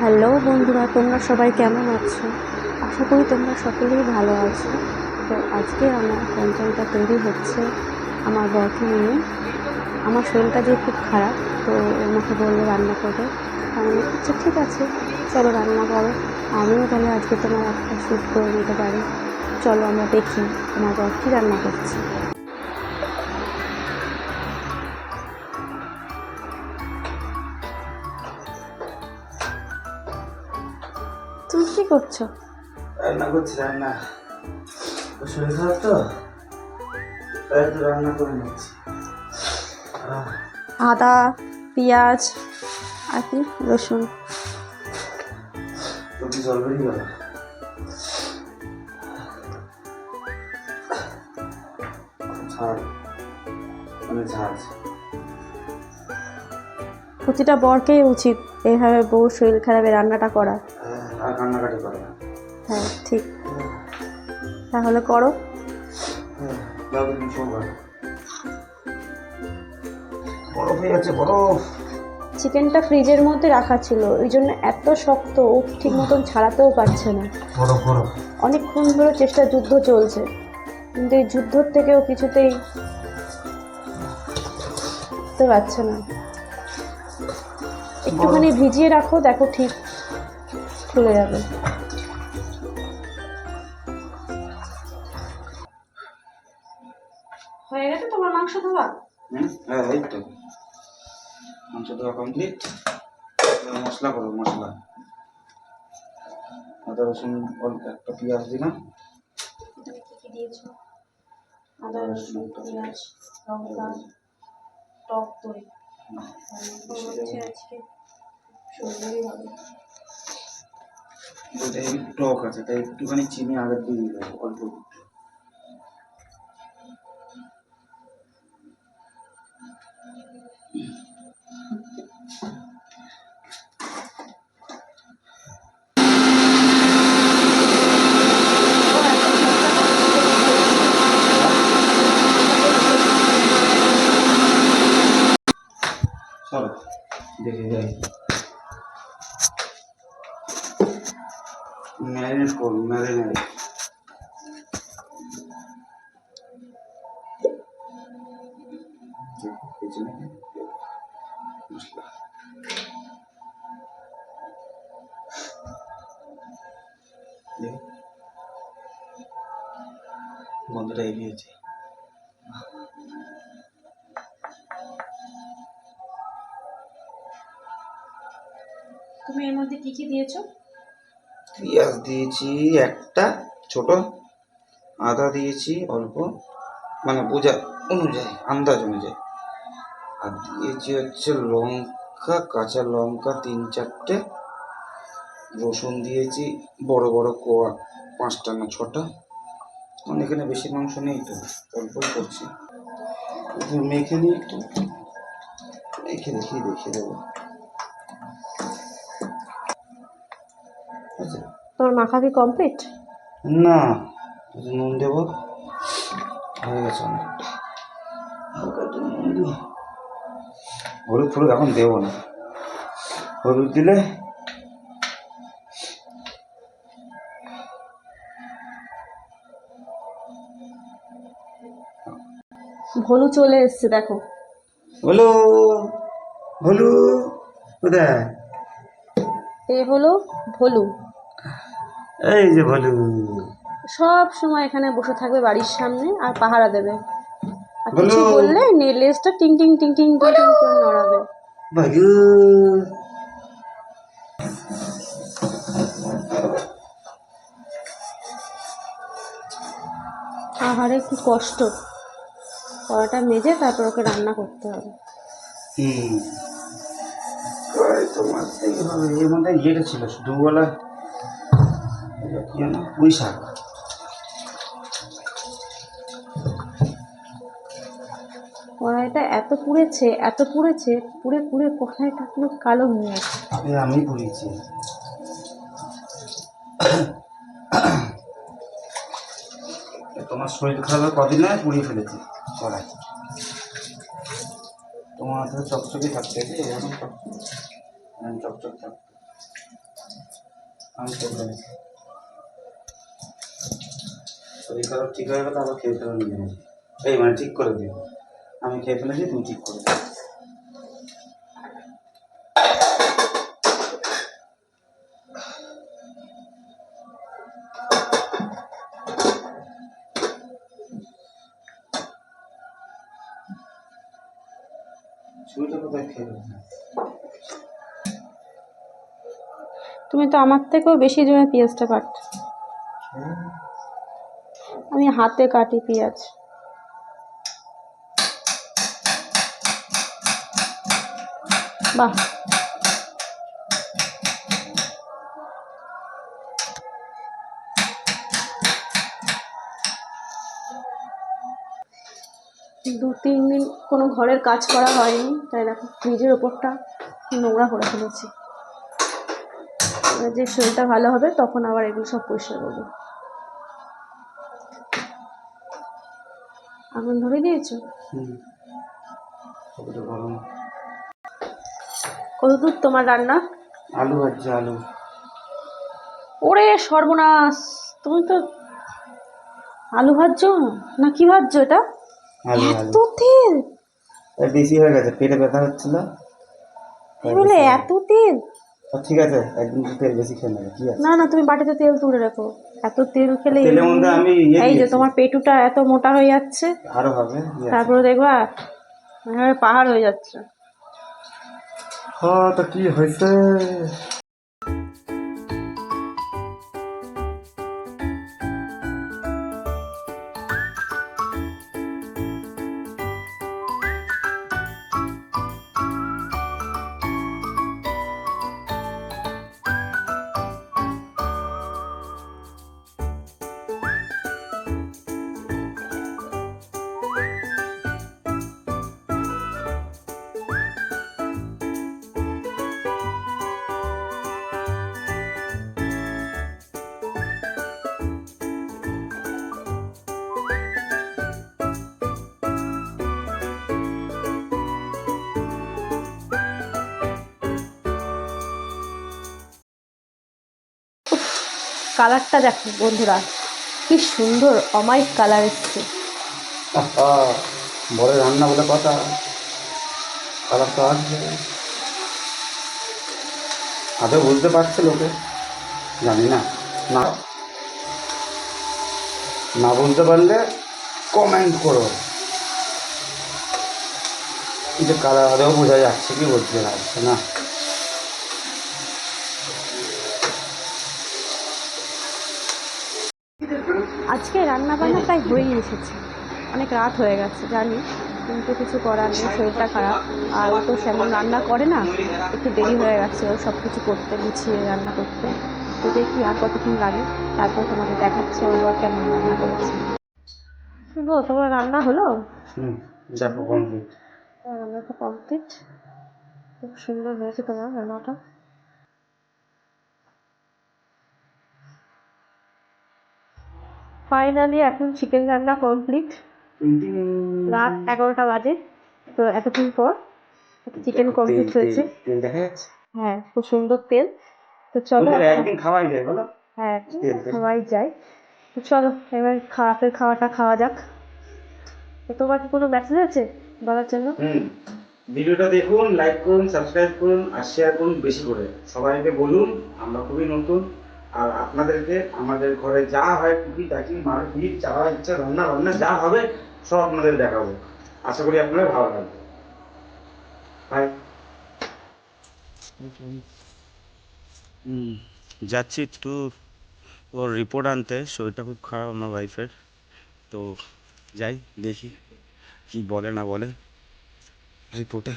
Hello বন্ধুরা, তোমরা সবাই কেমন আছো? আশা করি তোমরা সকলেই ভালো আছো। তো আজকে আমার পঞ্চমটা তৈরি হচ্ছে আমার বরকে নিয়ে। আমার শরীরটা যে খুব খারাপ, তো আমাকে বলল রান্না করবে আমি আচ্ছা ঠিক আছে, চলো রান্না করো। আমিও তাহলে আজকে তোমার একটা শ্যুট করে নিতে পারি। চলো আমরা দেখি আমার বর কী রান্না করছে। করছ? রান্না করছি রান্না। তো শরীর খারাপ তো? তাই একটু রান্না করে নিচ্ছি। আদা পেঁয়াজ আর কি রসুন। তো কি জল বেরিয়ে গেল? মানে প্রতিটা বরকেই উচিত এইভাবে বউ শরীর খারাপে রান্নাটা করা আর কান্নাকাটি করে না। হ্যাঁ ঠিক। তাহলে করো। হ্যাঁ, যাও তুমি শোবার বরফ হয়ে যাচ্ছে বরফ। চিকেনটা ফ্রিজের মধ্যে রাখা ছিল ওই জন্য এত শক্ত ও ঠিক মতন ছাড়াতেও পারছে না। বরফ বরফ। অনেকক্ষণ ধরে চেষ্টা যুদ্ধ চলছে কিন্তু এই যুদ্ধর থেকেও কিছুতেই তো পারছে না। একটুখানি ভিজিয়ে রাখো দেখো ঠিক খুলে যাবে। হয়ে গেছে তোমার মাংস ধোয়া? হুম হ্যাঁ এই তো। মাংস দেওয়া কমপ্লিট মশলা করো মশলা। আদা রসুন অল্প একটা পেঁয়াজ দিলাম। তুমি কি কি দিয়েছ? আদা রসুন পেঁয়াজ। লঙ্কা টক দই। হচ্ছে আজকে। সুন্দরই হবে। একটু টক আছে তাই একটুখানি চিনি আগে দিয়ে হবে অল্প দেখে যাই। ম্যারিনেট করুন ম্যারিনেট। গন্ধটা এগিয়েছে তুমি এর মধ্যে কি কি দিয়েছ পেঁয়াজ দিয়েছি একটা, ছোট আদা দিয়েছি অল্প মানে বোঝা অনুযায়ী, আন্দাজ অনুযায়ী। আর দিয়েছি হচ্ছে লঙ্কা, কাঁচা লঙ্কা তিন চারটে, রসুন দিয়েছি, বড় বড় কোয়া পাঁচটা না ছটা। মানে এখানে বেশি মাংস নেই তো, অল্পই করছি। মেখে নিই একটু। মেখে দেখি, দেখে দেবো। তোমার মাখাবি কমপ্লিট না নুন দেবো। হয়ে গেছে হলুদ ফলুদ এখন দেবো না। হলুদ দিলে ভলু চলে এসছে দেখো। হলো হলু কোথায়? এ হলো ভলু। এই যে ভলু। সব সময় এখানে বসে থাকবে বাড়ির সামনে আর পাহারা দেবে। আর কিছু বললে নে- লেজটা টিং টিং টিং টিং টিং টিং করে নড়াবে। ভলু আহারে কি কষ্ট। কড়াটা মেজে তারপর ওকে রান্না করতে হবে। হুম। তোমার এর মধ্যে ইয়েটা ছিল দুবেলা এটা কি পুঁই শাক কড়াইটা এত পুড়েছে এত পুড়েছে পুড়ে পুড়ে কড়াইটা পুরো কালো হয়ে গেছে। আমি পুড়িয়েছি। তোমার শরীর খারাপের কদিন নয় পুড়িয়ে ফেলেছি কড়াই। তোমার হাতে চকচকে থাকতে এরকম চক- চকচক থাকতে আমি ফেলেছি শরীর খারাপ ঠিক হয়ে গেলে আবার খেয়ে ফেলে নিয়ে নেব এই মানে ঠিক করে দিও। আমি খেয়ে ফেলেছি, তুমি ঠিক করে তুমি তো আমার থেকেও বেশি জোরে পেঁয়াজটা কাট আমি হাতে কাটি পেঁয়াজ। বাহ। দু তিন দিন কোনো ঘরের কাজ করা হয়নি, তাই দেখো ফ্রিজের ওপরটা নোংরা করে ফেলেছি। যে শরীরটা ভালো হবে, তখন আবার এগুলো সব পরিষ্কার করব। আগুন ধরে দিয়েছ? হুম। কত দূর তোমার রান্না? আলু ভাজছে আলু। ওরে সর্বনাশ! তুমি তো আলু ভাজছো? না কি ভাজছো এটা? আলু এত তেল! বেশি হয়ে গেছে পেটে ব্যথা হচ্ছিল বলে এত তেল? ঠিক আছে একদিন তেল বেশি খেয়ে নেবে কি আছে। না না তুমি বাটিতে তেল তুলে রাখো। এত তেল খেলে তেলের মধ্যে আমি ইয়ে এই যে তোমার পেটুটা এত মোটা হয়ে যাচ্ছে আরও হবে তারপরে দেখবা পাহাড় হয়ে যাচ্ছে। হ্যাঁ তা কি হয়েছে? কালারটা দেখো বন্ধুরা, কি সুন্দর অমায়িক কালার এসছে। বড় রান্না বলে কথা খারাপ তো আসবে। আদৌ বুঝতে পারছে লোকে? জানি না। না। না বুঝতে পারলে কমেন্ট করো। যে কালার আদৌ বোঝা যাচ্ছে কি বলতে পারছে না? আজকে রান্না বান্না প্রায় হয়েই এসেছে। অনেক রাত হয়ে গেছে জানি কিন্তু কিছু করার নেই শরীরটা খারাপ। আর ও তো সেমন রান্না করে না একটু দেরি হয়ে গেছে ও সব কিছু করতে গুছিয়ে রান্না করতে। তো দেখি আর কতক্ষণ লাগে তারপর তোমাকে দেখাচ্ছে ও কেমন রান্না করেছে। শুভ তোমার রান্না হলো? হুম দেখো কমপ্লিট রান্নাটা কমপ্লিট খুব সুন্দর হয়েছে তোমার রান্নাটা। ফাইনালি এখন চিকেন রান্না কমপ্লিট রাত এগারোটা বাজে তো এতক্ষণ পর চিকেন কমপ্লিট হয়েছে। হ্যাঁ খুব সুন্দর তেল। তো চলো একদিন খাওয়াই যায় বলো। হ্যাঁ তেল তেল। সবাই যাই তো চলো এবার খাওয়াতে খাওয়াটা খাওয়া যাক। তোমার কি কোনো মেসেজ আছে বলার জন্য? ভিডিওটা দেখুন লাইক করুন সাবস্ক্রাইব করুন আর শেয়ার করুন বেশি করে। সবাইকে বলুন আমরা খুবই নতুন। আর আপনাদেরকে আমাদের ঘরে যা হয় টুকি টাকি মারপিট যাওয়া ইচ্ছা, রান্না, বান্না, যা হবে সব আপনাদের দেখাবো। আশা করি আপনাদের ভালো লাগবে। যাচ্ছি একটু ওর রিপোর্ট আনতে, শরীরটা খুব খারাপ আমার ওয়াইফের তো যাই, দেখি কি বলে, না বলে। রিপোর্টে